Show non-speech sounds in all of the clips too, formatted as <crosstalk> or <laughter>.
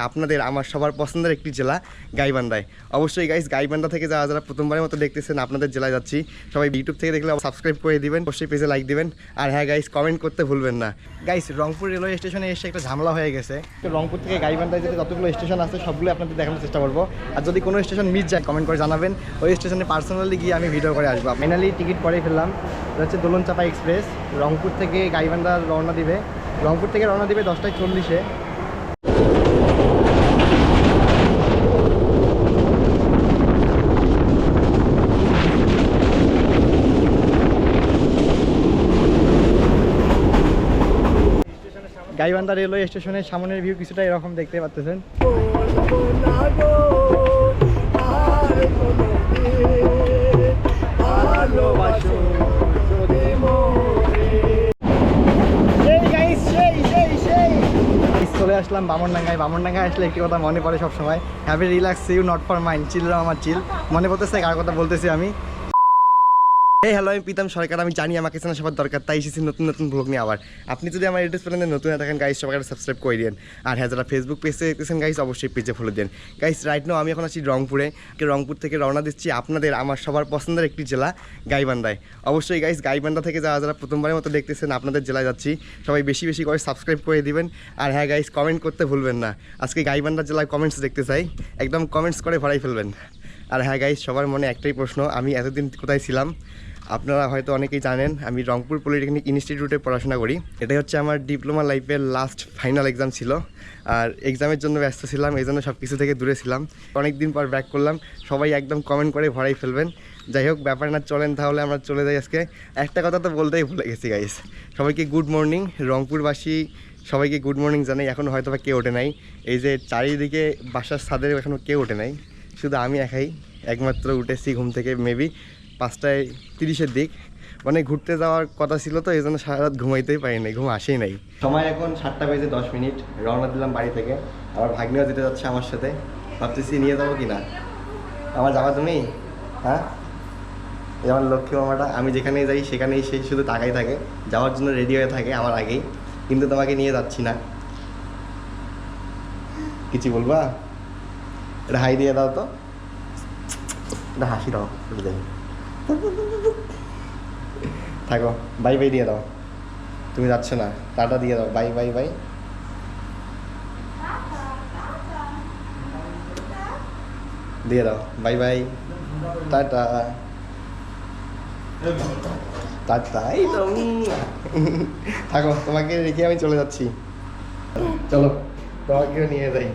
আপনাদের আমার সবার পছন্দের একটি জেলা গাইবান্ধায়। অবশ্যই গাইস গাইবান্ধা থেকে যারা যারা প্রথমবারের মতো দেখতেছেন, আপনাদের জেলায় যাচ্ছি। সবাই ইউটিউব থেকে দেখলে সাবস্ক্রাইব করে দিবেন, অবশ্যই পেজে লাইক দিবেন। আর হ্যাঁ গাইস কমেন্ট করতে ভুলবেন না। গাইস রংপুর রেলওয়ে স্টেশনে এসে একটা ঝামেলা হয়ে গেছে। রংপুর থেকে গাইবান্ধায় যেতে যতগুলো স্টেশন আছে, সবগুলো আপনাদের দেখানোর চেষ্টা করব। আর যদি কোনো স্টেশন মিস যায় কমেন্ট করে জানাবেন। ওই স্টেশনে পার্সোনালি গিয়ে আমি ভিডিও করে আসব। ফাইনালি টিকিট করে ফেললাম। এটা হচ্ছে দোলন চাপা এক্সপ্রেস রংপুর থেকে গাইবান্ধা রওনা দিবে। রংপুর থেকে রওনা দিবে দশটায় চল্লিশে। গাইবান্ধা রেলওয়ে স্টেশনের সামনের ভিউ কিছুটা এরকম দেখতে পাচ্ছেন। চলে আসলাম বামনডাঙ্গায়। বামনডাঙ্গায় আসলে একটি কথা মনে পড়ে সবসময়। Heavy relax you not for mind chill আমার চিল মনে পড়তেছে কার কথা বলতেছি আমি? এই হ্যালো আমি প্রীতম সরকার। আমি জানি আমাকে চেনা সবার দরকার, তাই এসেছি নতুন নতুন ব্লগ নিয়ে আবার। আপনি যদি আমার ইউটিউব চ্যানেলে নতুন থাকেন গাইস সবাই সাবস্ক্রাইব করে দিন আর হ্যাঁ যারা ফেসবুক পেজে দেখতেছেন গাইস অবশ্যই পেজে ফলো দেন গাইস রাইট নাও আমি এখন আছি রংপুরে। রংপুর থেকে রওনা দিচ্ছি আপনাদের, আমার সবার পছন্দের একটি জেলা, গাইবান্ধায়। অবশ্যই গাইস গাইবান্ধা থেকে যারা যারা প্রথমবারের মতো দেখতেছেন, আপনাদের জেলায় যাচ্ছি। সবাই বেশি বেশি করে সাবস্ক্রাইব করে দিবেন। আর হ্যাঁ গাইস কমেন্ট করতে ভুলবেন না। আজকে গাইবান্ধা জেলায় কমেন্টস দেখতে চাই। একদম কমেন্টস করে ভরাই ফেলবেন। আর হ্যাঁ গাইস সবার মনে একটাই প্রশ্ন, আমি এতদিন কোথায় ছিলাম? আপনারা হয়তো অনেকেই জানেন, আমি রংপুর পলিটেকনিক ইনস্টিটিউটে পড়াশোনা করি। এটাই হচ্ছে আমার ডিপ্লোমা লাইফের লাস্ট ফাইনাল এক্সাম ছিল। আর এক্সামের জন্য ব্যস্ত ছিলাম এই জন্য সব কিছু থেকে দূরে ছিলাম। অনেক দিন পর ব্যাক করলাম, সবাই একদম কমেন্ট করে ভরাই ফেলবেন। যাই হোক, ব্যাপার না, চলেন তাহলে আমরা চলে যাই আজকে। একটা কথা তো বলতেই ভুলে গেছি গাইস সবাইকে গুড মর্নিং রংপুরবাসী, সবাইকে গুড মর্নিং জানাই। এখনও হয়তো বা কেউ ওঠে নাই। এই যে চারিদিকে বাসার ছাদের এখনও কেউ ওঠে নাই। শুধু আমি একাই, একমাত্র উঠেছি ঘুম থেকে মেবি পাঁচটায় তিরিশের দিক। মানে ঘুরতে যাওয়ার কথা ছিল তো, এই জন্য সারা রাত ঘুমাইতেই পারিনি ঘুম আসেই নাই। সময় এখন সাতটা বেজে দশ মিনিট, রওনা দিলাম বাড়ি থেকে। আবার ভাগ্নেও যেতে যাচ্ছে আমার সাথে। ভাবতেছি নিয়ে যাব কি না আমার যাওয়া তুমি? হ্যাঁ? আমার লক্ষ্মী মামাটা, আমি যেখানেই যাই সেখানেই সে শুধু টাকাই থাকে। যাওয়ার জন্য রেডি হয়ে থাকে আমার আগেই। কিন্তু তোমাকে নিয়ে যাচ্ছি না। কিছু বলবা? এটা হাই দিয়ে দাও তো। এটা হাসি দাও দেখি। থাকো বাই বাই দিয়ে দাও। তুমি যাচ্ছ না, টাটা দিয়ে দাও বাই বাই বাই দিয়ে দাও বাই বাই টাটা। টাটা তো। থাকো, তোমাকে রেখে আমি চলে যাচ্ছি। চলো, তোমাকেও নিয়ে যাই।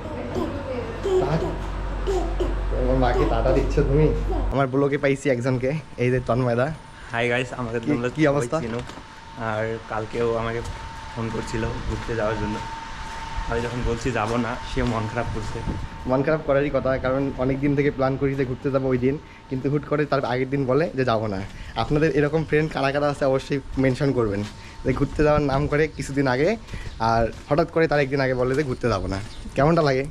আমার মাকে টাটা দিচ্ছ তুমি? আমার ব্লগে পাইছি একজনকে এই যে তন্ময়দা। হাই গাইস আমাকে কি- তোমরা কি অবস্থা? আর কালকেও আমাকে ফোন করছিল ঘুরতে যাওয়ার জন্য। আমি যখন বলছি যাব না সে মন খারাপ করছে। মন খারাপ করারই কথা কারণ অনেক দিন থেকে প্ল্যান করি যে ঘুরতে যাব ওই দিন কিন্তু হুট করে তার আগের দিন বলে যে যাব না। আপনাদের এরকম ফ্রেন্ড কারা কারা আছে অবশ্যই মেনশন করবেন যে ঘুরতে যাওয়ার নাম করে কিছুদিন আগে আর হঠাৎ করে তার একদিন আগে বলে যে ঘুরতে যাব না। কেমনটা লাগে?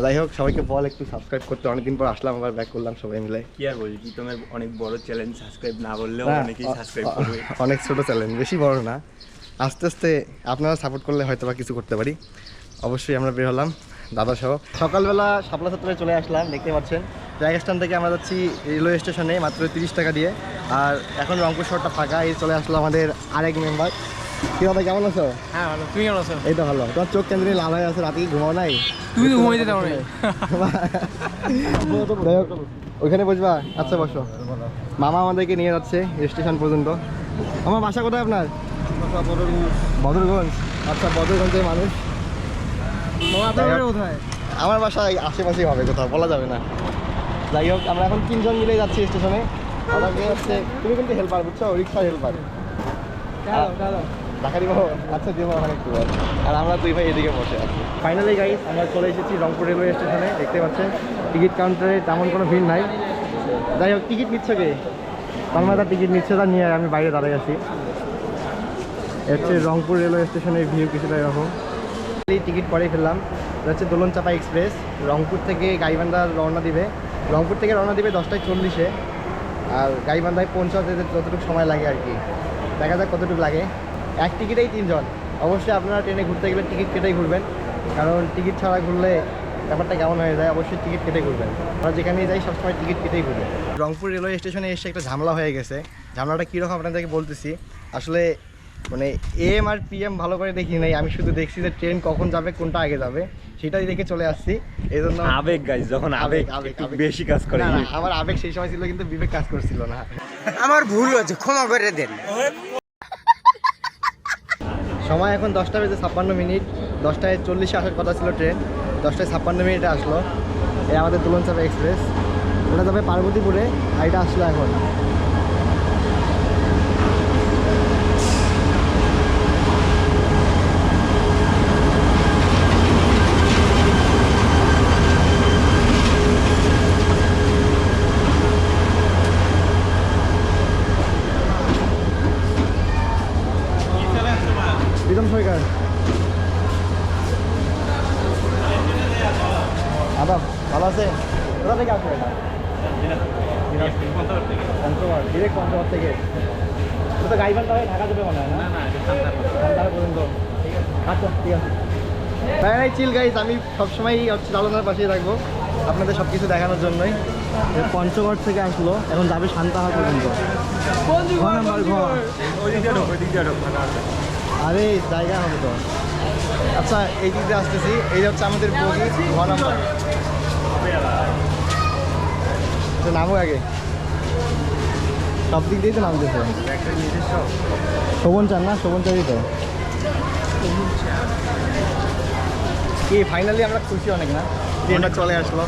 যাই হোক সবাইকে বল একটু সাবস্ক্রাইব করতে। অনেকদিন পর আসলাম আবার ব্যাক করলাম সবাই মিলে। কি আর বলি তোমার অনেক বড় চ্যালেঞ্জ সাবস্ক্রাইব না বললেও অনেকেই সাবস্ক্রাইব করবে। অনেক ছোট চ্যালেঞ্জ বেশি বড় না। আস্তে আস্তে আপনারা সাপোর্ট করলে হয়তো বা কিছু করতে পারি। অবশ্যই আমরা বের হলাম দাদা সহ। সকালবেলা শাপলা ছাত্রে চলে আসলাম দেখতে পাচ্ছেন। জায়গা স্ট্যান্ড থেকে আমরা যাচ্ছি রেলওয়ে স্টেশনে মাত্র তিরিশ টাকা দিয়ে। আর এখন রংপুর শহরটা ফাঁকা এই চলে আসলো আমাদের আরেক মেম্বার কি দাদা কেমন আছো? হ্যাঁ ভালো। তুমি কেমন আছো? এই তো ভালো। তোমার চোখ কেন্দ্রে লাল হয়ে আছে রাতে কি ঘুমাও নাই? তুমি তো ঘুমাইতে দাও নাই। <laughs> ওইখানে বসবা। আচ্ছা বসো। মামা আমাদেরকে নিয়ে যাচ্ছে স্টেশন পর্যন্ত। আমার বাসা কোথায় আপনার? বদরগঞ্জ। আচ্ছা বদরগঞ্জের মানুষ। কোথায়? আমার বাসা আশেপাশেই হবে কোথাও বলা যাবে না। যাই হোক আমরা এখন তিনজন মিলে যাচ্ছি স্টেশনে। আমাকে হচ্ছে তুমি কিন্তু হেল্পার বুঝছ? রিক্সার হেল্পার ঢাকা দিব আচ্ছা দিব একটু আর আমরা দুই ভাই এদিকে বসে আছি। ফাইনালি গাইস আমরা চলে এসেছি রংপুর রেলওয়ে স্টেশনে, দেখতে পাচ্ছেন? টিকিট কাউন্টারে তেমন কোনো ভিড় নাই। যাই হোক, টিকিট নিচ্ছে কে? তন্ময়দার টিকিট নিচ্ছে, তা নিয়ে আমি বাইরে দাঁড়িয়ে আছি। হচ্ছে রংপুর রেলওয়ে স্টেশনের ভিউ কিছুটা এরকম। টিকিট করে ফেললাম। হচ্ছে দোলন চাপা এক্সপ্রেস। রংপুর থেকে গাইবান্ধা রওনা দিবে। রংপুর থেকে রওনা দিবে দশটায় চল্লিশে। আর গাইবান্ধায় পৌঁছাতে যতটুকু সময় লাগে আর কি। দেখা যাক কতটুকু লাগে। এক টিকিটেই তিনজন। অবশ্যই আপনারা ট্রেনে ঘুরতে গেলে টিকিট কেটেই ঘুরবেন। কারণ টিকিট ছাড়া ঘুরলে ব্যাপারটা কেমন হয়ে যায় অবশ্যই টিকিট কেটে ঘুরবেন। আমরা যেখানেই যাই সবসময় টিকিট কেটেই ঘুরবেন রংপুর রেলওয়ে স্টেশনে এসে একটা ঝামেলা হয়ে গেছে। ঝামেলাটা কীরকম আপনাদেরকে বলতেছি। আসলে মানে এম আর পিএম ভালো করে দেখি নাই। আমি শুধু দেখছি যে ট্রেন কখন যাবে কোনটা আগে যাবে সেটাই দেখে চলে আসছি। এই জন্য আবেগ গাইজ যখন আবেগ একটু বেশি কাজ করে। আমার আবেগ সেই সময় ছিল কিন্তু বিবেক কাজ করছিল না। আমার ভুল হয়েছে ক্ষমা করে দেন। সময় এখন দশটা বেজে ছাপ্পান্ন মিনিট। দশটায় চল্লিশে আসার কথা ছিল ট্রেন। দশটায় ছাপ্পান্ন মিনিটে আসলো। এই আমাদের দুলন চাপা এক্সপ্রেস। ওটা যাবে পার্বতীপুরে আর এটা আসলো এখন প্রীতম সরকার আদাব ভালো আছে কোথা থেকে আসবে এটা পঞ্চগড় ডিরেক্ট পঞ্চগড় থেকে এটা তো গাইবান তাহলে ঢাকা যাবে মনে হয় না সান্তাহার পর্যন্ত আচ্ছা ঠিক আছে। তাই চিল গাইজ আমি সবসময় হচ্ছে চালনার পাশেই থাকব আপনাদের সব কিছু দেখানোর জন্যই। পঞ্চগড় থেকে আসলো এখন যাবে সান্তাহার পর্যন্ত। আরে জায়গা হবে তো। আচ্ছা এই দিক দিয়ে আসতেছি। এই হচ্ছে আমাদের বগি ঘ নাম্বার। তো নামো আগে। সব দিক দিয়েই তো নামতেছে। শোভন চান না? শোভন চারই তো। কি ফাইনালি আমরা খুশি অনেক না? ট্রেনটা চলে আসলো।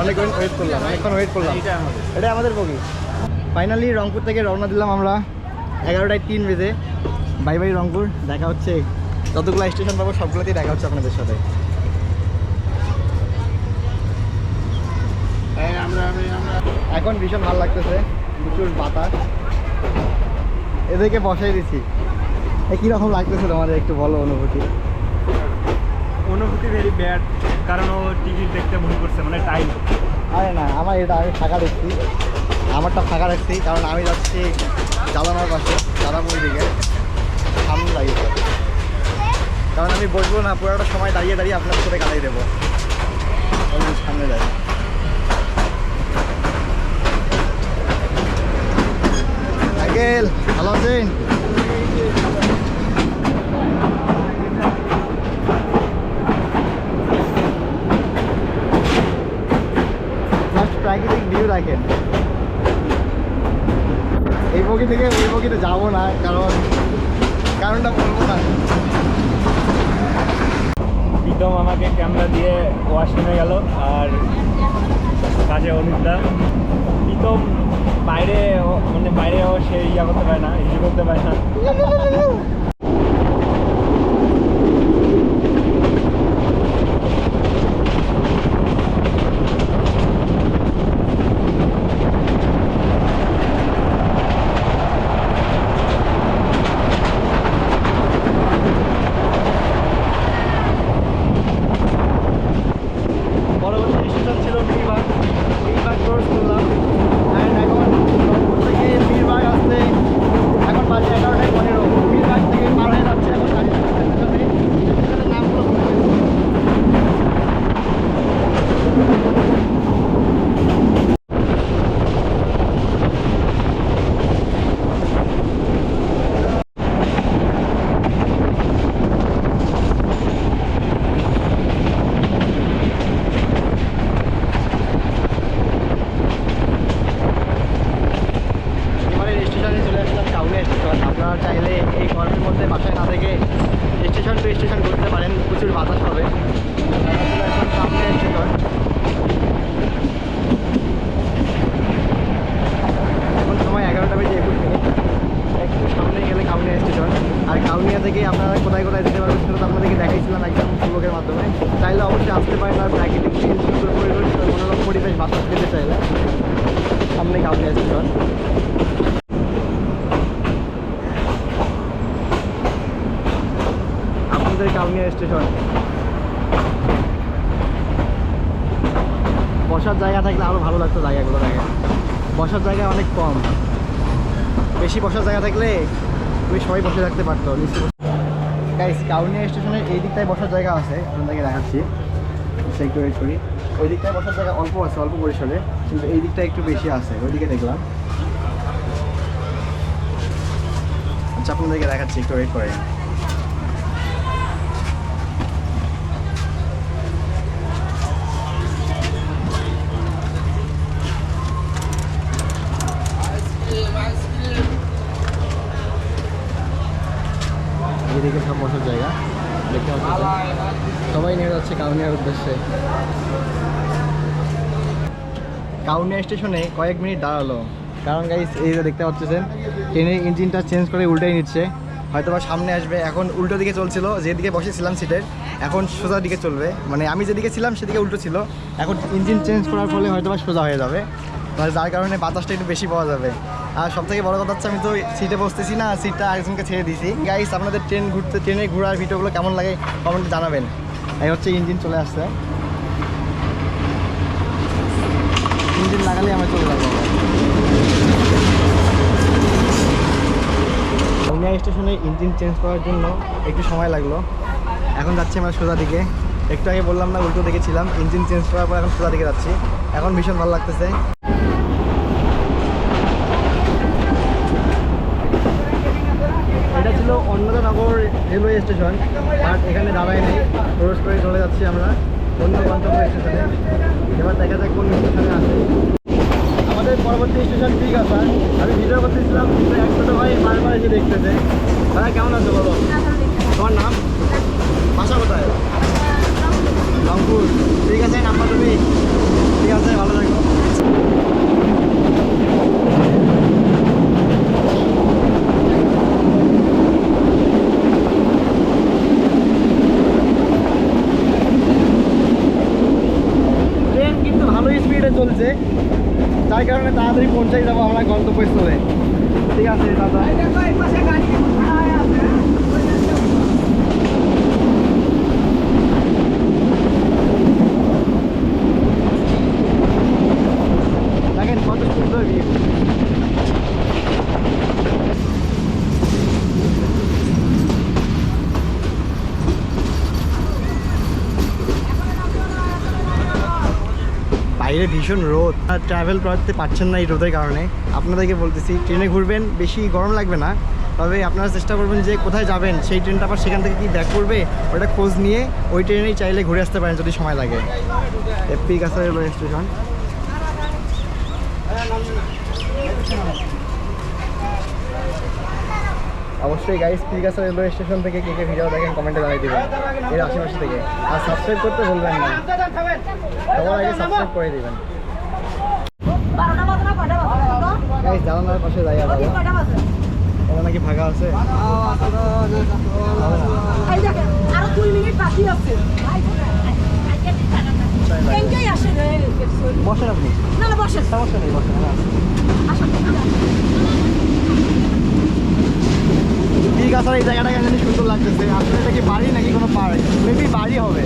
অনেকক্ষণ ওয়েট করলাম অনেকক্ষণ ওয়েট করলাম। এটা আমাদের বগি ফাইনালি রংপুর থেকে রওনা দিলাম আমরা। এগারোটায় তিন বেজে। বাই বাই রংপুর দেখা হচ্ছে। যতগুলো স্টেশন পাবো সবগুলোতেই দেখা হচ্ছে আপনাদের সাথে। এখন ভীষণ ভালো লাগতেছে। প্রচুর বাতাস। এদেরকে বসাই দিছি। কীরকম লাগতেছে তোমাদের একটু বলো অনুভূতি? অনুভূতি ভেরি ব্যাড কারণ ও টিকিট দেখতে ভুল করছে মানে টাইম আরে না আমার এটা আমি ফাঁকা দেখছি। আমারটা ফাঁকা রাখছি কারণ আমি যাচ্ছি জালানার পাশে দাদাপুর দিকে। সামনে দাঁড়িয়ে কারণ আমি বসবো না পুরোটা সময় দাঁড়িয়ে দাঁড়িয়ে আপনার সাথে কাটাই দেবো। সামনে যাই আঙ্কেল ভালো আছেন? প্রাকৃতিক ভিউ দেখেন এই বগি থেকে ওই বগিতে যাব না, কারণ কারণটা বলব না। প্রীতম আমাকে ক্যামেরা দিয়ে ওয়াশরুমে গেল, আর কাজে অনুপদা প্রীতম বাইরে মানে বাইরে সে ইয়া করতে পারে না ইয়ে করতে পারে না <laughs> পরবর্তী স্টেশন ছিল মিরবাগ মিরবাগ ক্রস করলাম অ্যান্ড এখন রংপুর থেকে মিরবাগ আসতে এখন বাজে এগারোটায় পনেরো মিরবাগ থেকে পার হয়ে যাচ্ছে এখন গাড়ি স্টেশনে স্টেশনের নামগুলো ভুলে গেছি। এবারে স্টেশনে চলে আসলাম টাউনে স্টেশন আপনারা চাইলে এই গরমের মধ্যে বাসায় না থেকে স্টেশন টু স্টেশন ঘুরতে পারেন প্রচুর বাতাস হবে আমরা চলে আসলাম সামনে স্টেশন এখন সময় এগারোটা বেজে একুশ মিনিট একটু সামনে গেলে কাউনিয়া স্টেশন আর কাউনিয়া থেকে আপনারা কোথায় কোথায় যেতে পারবেন সেটা তো আপনাদেরকে দেখাইছিলাম একদম ব্লগের মাধ্যমে চাইলে অবশ্যই আসতে পারেন আর প্রাকৃতিক feel, সুন্দর পরিবেশ মনোরম পরিবেশ বাতাস পেতে চাইলে সামনে কাউনিয়া স্টেশন আপনাদের কাউনিয়া স্টেশন। বসার জায়গা থাকলে আরও ভালো লাগতো জায়গাগুলো দেখে বসার জায়গা অনেক কম। বেশি বসার জায়গা থাকলে ওই সবাই বসে থাকতে পারতো কাউনিয়া স্টেশনের এই দিকটায় বসার জায়গা আছে, আপনাদেরকে দেখাচ্ছি। সে একটু ওয়েট করি। ওই দিকটায় বসার জায়গা অল্প আছে, অল্প পরিসরে, কিন্তু এই দিকটা একটু বেশি আছে, ওইদিকে দেখলাম। আচ্ছা আপনাদেরকে দেখাচ্ছি, একটু ওয়েট করে এদিকে সব বসার জায়গা দেখতে পাচ্ছেন সবাই নিয়ে যাচ্ছে কাউনিয়ার উদ্দেশ্যে কাউনিয়া স্টেশনে কয়েক মিনিট দাঁড়াল। কারণ গাইস এই যে দেখতে পাচ্ছেন, ট্রেনের ইঞ্জিনটা চেঞ্জ করে উল্টাই নিচ্ছে। হয়তো বা সামনে আসবে, এখন উল্টো দিকে চলছিল, যেদিকে বসেছিলাম সিটের এখন সোজা দিকে চলবে। মানে আমি যেদিকে ছিলাম, সেদিকে উল্টো ছিল। এখন ইঞ্জিন চেঞ্জ করার ফলে হয়তো বা সোজা হয়ে যাবে। মানে যার কারণে বাতাসটা একটু বেশি পাওয়া যাবে। আর সব থেকে বড় কথা হচ্ছে, আমি তো সিটে বসতেছি না সিটটা আরেকজনকে ছেড়ে দিয়েছি। গাইস আপনাদের ট্রেন ঘুরতে ট্রেনে ঘোরার ভিডিওগুলো কেমন লাগে কমেন্টে জানাবেন। এই হচ্ছে ইঞ্জিন চলে আসছে। ইঞ্জিন লাগালে আমরা চলে যাব। কাউনিয়া স্টেশনে ইঞ্জিন চেঞ্জ করার জন্য একটু সময় লাগল। এখন যাচ্ছি আমরা সোজা দিকে। একটু আগে বললাম না, উল্টো দিকে ছিলাম ইঞ্জিন চেঞ্জ করার পর এখন সোজা দিকে যাচ্ছি। এখন ভীষণ ভালো লাগতেছে। এটা ছিল অন্নদানগর রেলওয়ে স্টেশন, বাট এখানে দাঁড়ায় নেই। প্রবেশ করে চলে যাচ্ছি আমরা। অন্য গন্তব্য স্টেশনে। এবার দেখা যাক কোন স্টেশনে আছে আমাদের পরবর্তী স্টেশন ঠিক আছে। আমি ভিডিও করতেছিলাম এক ছোটো ভাই বারবার এসে দেখতেছে। ভাই কেমন আছে বলো? তোমার নাম? বাসা কোথায়? রংপুর। ঠিক আছে নাম্বার তুমি? ঠিক আছে ভালো থাকো ট্রেন কিন্তু ভালো স্পিডে চলছে তার কারণে তাড়াতাড়ি পৌঁছাই যাব আমরা গন্তব্যস্থলে ঠিক আছে দাদা দেখেন কত সুন্দর ভিউ বাইরে ভীষণ রোদ। আর ট্রাভেল করতে পারছেন না এই রোদের কারণে। আপনাদেরকে বলতেছি, ট্রেনে ঘুরবেন, বেশি গরম লাগবে না। তবে আপনারা চেষ্টা করবেন যে কোথায় যাবেন, সেই ট্রেনটা আবার সেখান থেকে কি ব্যাক করবে, ওটা খোঁজ নিয়ে ওই ট্রেনেই চাইলে ঘুরে আসতে পারেন যদি সময় লাগে। এপি কাছে রেলওয়ে স্টেশন অবশ্যই গাইস পিকাসা রেলওয়ে স্টেশন থেকে কে কে ভিডিও দেখেন কমেন্টে জানিয়ে দেবেন। এর আশেপাশে থেকে। আর সাবস্ক্রাইব করতে ভুলবেন না। সবার আগে সাবস্ক্রাইব করে দিবেন। গাইস জানালার পাশে যাই আবার। ওরা নাকি ফাঁকা আছে? আরও দুই মিনিট বাকি আছে। এনজয় আসেন, এই, sorry. বসেন আপনি। না, না, বসেন। সমস্যা নেই বসেন হ্যাঁ। আসেন, আছে এই জায়গাটা জানি সুন্দর লাগতেছে। আসলে এটা কি বাড়ি নাকি কোনো পার্ক মেবি বাড়ি হবে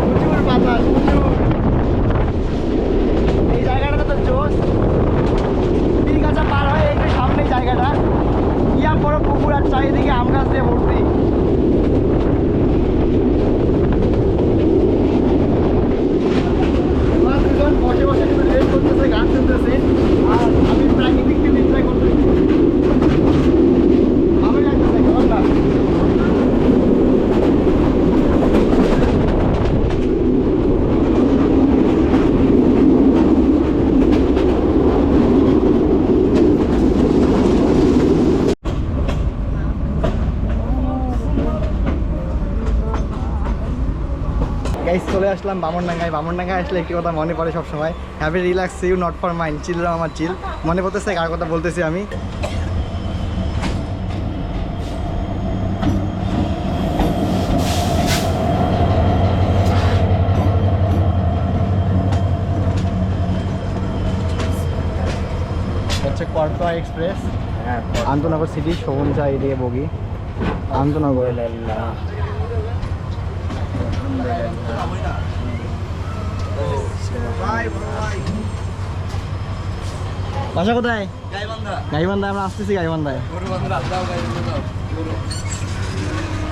প্রচুর বাতাস প্রচুর এই জায়গাটা তো জোস ঠিক আছে পার হয়ে একটু সামনে জায়গাটা ইয়া বড় পুকুর আর চারিদিকে আম গাছ দিয়ে ভর্তি ওরা দুজন বসে বসে কিন্তু রেস্ট করতেছে গান শুনতেছে আর আমি প্রাকৃতিক এনজয় করতেছি ভালো লাগতেছে কেমন না গাইস চলে আসলাম বামনডাঙ্গায়। বামনডাঙ্গায় আসলে একটি কথা মনে পড়ে সবসময়। Heavy relax you not for mind চিলরাম আমার চিল মনে পড়তেছে কার কথা বলতেছি আমি? হচ্ছে এক্সপ্রেস আন্তনগর সিটি শোভনচা এদিকে বগি। আন্তনগর। বাসা কোথায়? গাইবান্ধা। আমরা আসতেছি গাইবান্ধায়।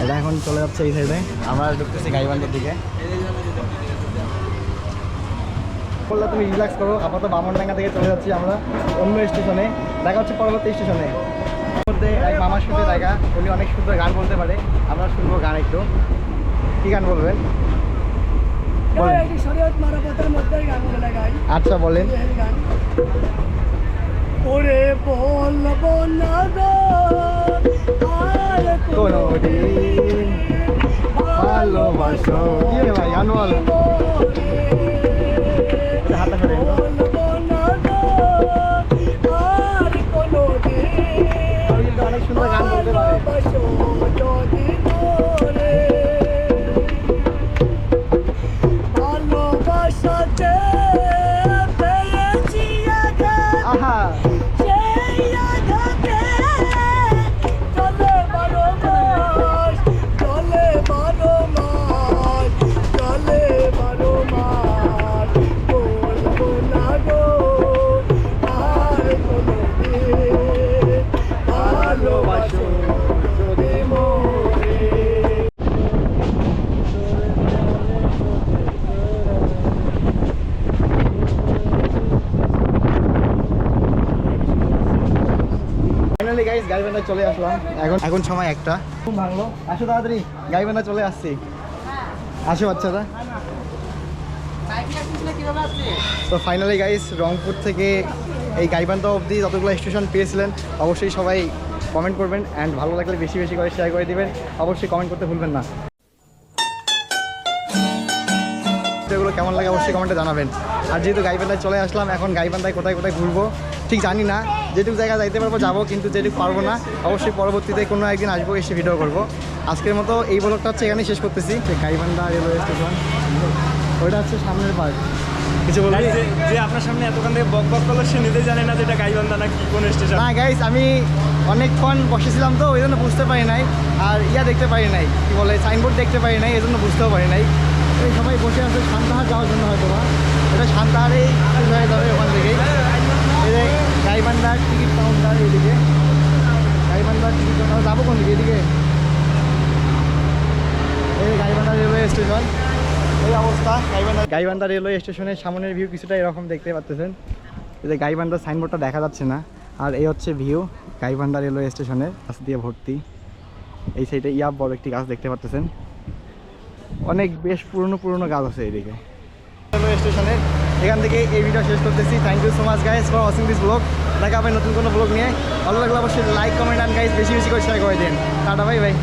এটা এখন চলে যাচ্ছে এই সাইডে আমরা ঢুকতেছি গাইবান্ধার দিকে। বললে তুমি রিল্যাক্স করো আপাতত বামনডাঙ্গা থেকে চলে যাচ্ছি আমরা অন্য স্টেশনে। দেখা হচ্ছে পরবর্তী স্টেশনে। মধ্যে এক মামার সাথে দেখা উনি অনেক সুন্দর গান বলতে পারে। আমরা শুনব গান একটু। কি গান বলবেন বলেন। শরীয়ত মারাপতের মধ্যে গান বলে গাই আচ্ছা বলেন। ওরে বলব না গো আর কোনো দিন ভালোবাসো। কি ভাই করে অনেক সুন্দর গান চলে আসলাম। এখন এখন সময় একটা। খুব ভাঙলো। আসো তাড়াতাড়ি গাইবান্ধা চলে আসছি। আসো বাচ্চারা। তো ফাইনালি গাইস রংপুর থেকে এই গাইবান্ধা অবধি যতগুলো স্টেশন পেয়েছিলেন, অবশ্যই সবাই কমেন্ট করবেন অ্যান্ড ভালো লাগলে বেশি বেশি করে শেয়ার করে দিবেন। অবশ্যই কমেন্ট করতে ভুলবেন না। কেমন লাগে অবশ্যই কমেন্টে জানাবেন। আর যেহেতু গাইবান্ধায় চলে আসলাম এখন গাইবান্ধায় কোথায় কোথায় ঘুরবো ঠিক জানি না। যেটুকু জায়গা যাইতে পারব যাব কিন্তু যেটুকু পারব না অবশ্যই পরবর্তীতে কোনো একদিন আসব এসে ভিডিও করব। আজকের মতো এই ব্লগটা হচ্ছে এখানেই শেষ করতেছি। যে গাইবান্ধা রেলওয়ে স্টেশন ওইটা হচ্ছে সামনের পার্ক কিছু বলবি? যে আপনার সামনে এতক্ষণ থেকে বক বক করল সে নিজেই জানে না যে এটা গাইবান্ধা না কি কোন স্টেশন না গাইস আমি অনেকক্ষণ বসেছিলাম তো ওই জন্য বুঝতে পারি নাই। আর ইয়া দেখতে পারি নাই কি বলে সাইনবোর্ড দেখতে পারি নাই এই জন্য বুঝতেও পারি নাই। এই সবাই বসে আছে সান্তাহার যাওয়ার জন্য হয়তো বা। এটা সান্তাহারেই হয়ে যাবে ওখান এই গাইবান্ধার টিকিট কাউন্টার এইদিকে গাইবান্ধার টিকিট কাউন্টার যাব কোন দিকে? এদিকে। এই গাইবান্ধা রেলওয়ে স্টেশন এই অবস্থা গাইবান্ধা গাইবান্ধা রেলওয়ে স্টেশনের সামনের ভিউ কিছুটা এরকম দেখতে পাচ্ছেন এই যে গাইবান্ধা সাইনবোর্ডটা দেখা যাচ্ছে না। আর এই হচ্ছে ভিউ গাইবান্ধা রেলওয়ে স্টেশনের গাছ দিয়ে ভর্তি। এই সাইডে ইয়া বড় একটি গাছ দেখতে পাচ্ছেন অনেক বেশ পুরনো পুরনো গাছ আছে এদিকে। রেলওয়ে স্টেশনের এখান থেকে এই ভিডিও শেষ করতেছি। Thank you so much guys for watching this vlog দেখা হবে নতুন কোনো ব্লগ নিয়ে। ভালো লাগলে অবশ্যই লাইক কমেন্ট অ্যান্ড গাইজ বেশি বেশি করে শেয়ার করে দিন। টাটা ভাই বাই